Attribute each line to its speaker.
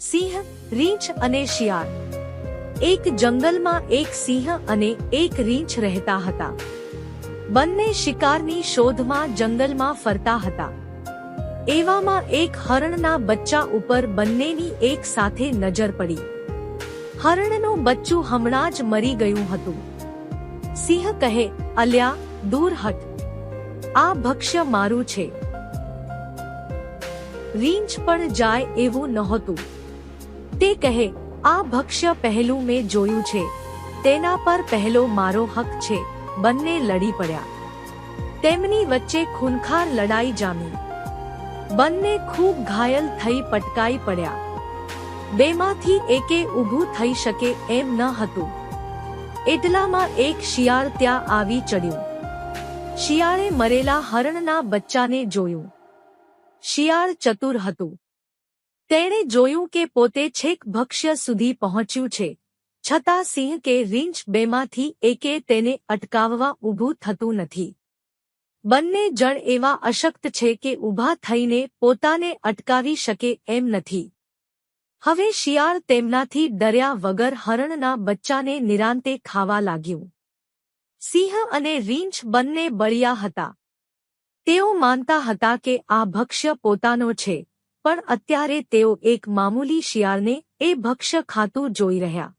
Speaker 1: સિંહ, રીંછ અને શિયાળ. એક જંગલમાં એક સિંહ અને એક રીંછ રહેતા હતા. બંને શિકારની શોધમાં જંગલમાં ફરતા હતા. એવામાં એક હરણના બચ્ચા ઉપર બંનેની એક સાથે નજર પડી. હરણનું બચ્ચું હમણાં જ મરી ગયું હતું. સિંહ કહે, અલ્યા, દૂર હટ. આ ભક્ષ્ય મારું છે. રીંછ પણ જાય એવું નહોતું. તે કહે, આ ભક્ષ્ય પહેલું મેં જોયું છે. તેના પર પહેલો મારો હક છે. બંને લડી પડ્યા. તેમની વચ્ચે ખૂનખાર લડાઈ જામી. બંને ખૂબ ઘાયલ થઈ પટકાઈ પડ્યા. બેમાંથી એકે ઊભું થઈ શકે એમ ન હતું. એટલામાં એક શિયાળ ત્યાં આવી ચડ્યું. શિયાળે મરેલા હરણના બચ્ચાને જોયું. શિયાળ ચતુર હતું. તેણે જોયું કે પોતે છેક ભક્ષ્ય સુધી પહોંચ્યું છે. છતાં સિંહ કે રીંછ બેમાંથી એકે તેને અટકાવવા ઊભું થતું નથી. બંને જણ એવા અશક્ત છે કે ઊભા થઈને પોતાને અટકાવી શકે એમ નથી. હવે શિયાળ તેમનાથી ડર્યા વગર હરણના બચ્ચાને નિરાંતે ખાવા લાગ્યું. સિંહ અને રીંછ બંને બળિયા હતા. તેઓ માનતા હતા કે આ ભક્ષ્ય પોતાનો છે. પણ અત્યારે તેઓ એક મામૂલી શિયાળને એ ભક્ષ્ય ખાતું જોઈ રહ્યા.